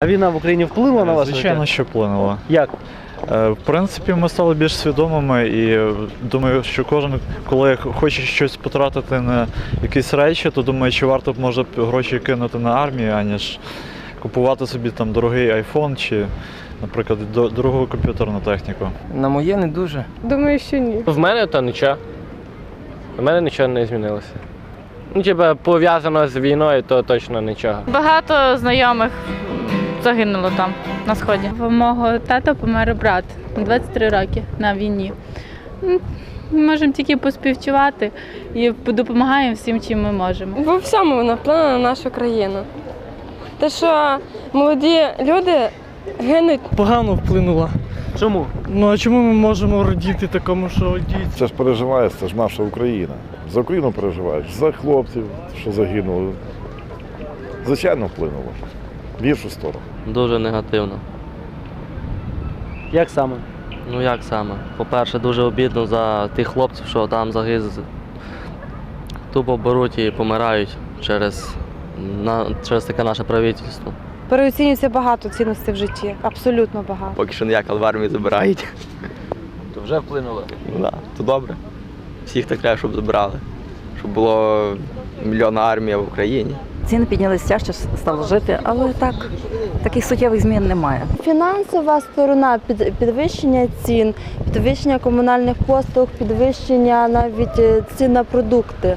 А війна в Україні вплинула на ваше Звичайно, що вплинуло. Як? Е, В принципі, ми стали більш свідомими і е, думаю, що кожен, коли хоче щось потратити на якісь речі, то думає, чи варто б може гроші кинути на армію, аніж купувати собі там дорогий айфон чи, наприклад, до- дорогу комп'ютерну техніку. На моє не дуже. Думаю, що ні. В мене то нічого. У мене нічого не змінилося. Ну, типа, пов'язано з війною, то точно нічого. Багато знайомих загинуло там на сході. У мого тата помер брат 23 роки на війні. Ми можемо тільки поспівчувати і допомагаємо всім, чим ми можемо. Во всьому вона вплинула на нашу країну. Те, що молоді люди гинуть Погано вплинула. Чому? Ну а чому ми можемо радіти такому, що дійсно? Це ж переживає, це ж наша Україна. За Україну переживаєш, за хлопців, що загинули. Звичайно, вплинуло. В гіршу сторону. Дуже негативно. Як саме? Ну як саме? По-перше, дуже обідно за тих хлопців, що там загиз тупо беруть і помирають через, на, через таке наше правительство. Переоцінюється багато цінностей в житті, абсолютно багато. Поки що ніяк, але в армію забирають. То вже вплинуло. Ну да, то добре. Всіх так треба, щоб забрали. Щоб було мільйонна армія в Україні. Ціни піднялися, тяжче стало жити, але так, таких суттєвих змін немає. Фінансова сторона під- підвищення цін, підвищення комунальних послуг, підвищення навіть е, цін на продукти.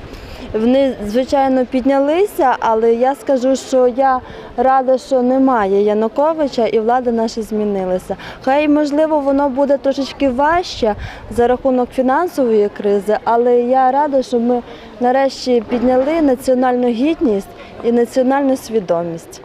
Вони, звичайно, піднялися, але я скажу, що я рада, що немає Януковича і влада наша змінилася. Хай, можливо, воно буде трошечки важче за рахунок фінансової кризи, але я рада, що ми нарешті підняли національну гідність і національну свідомість.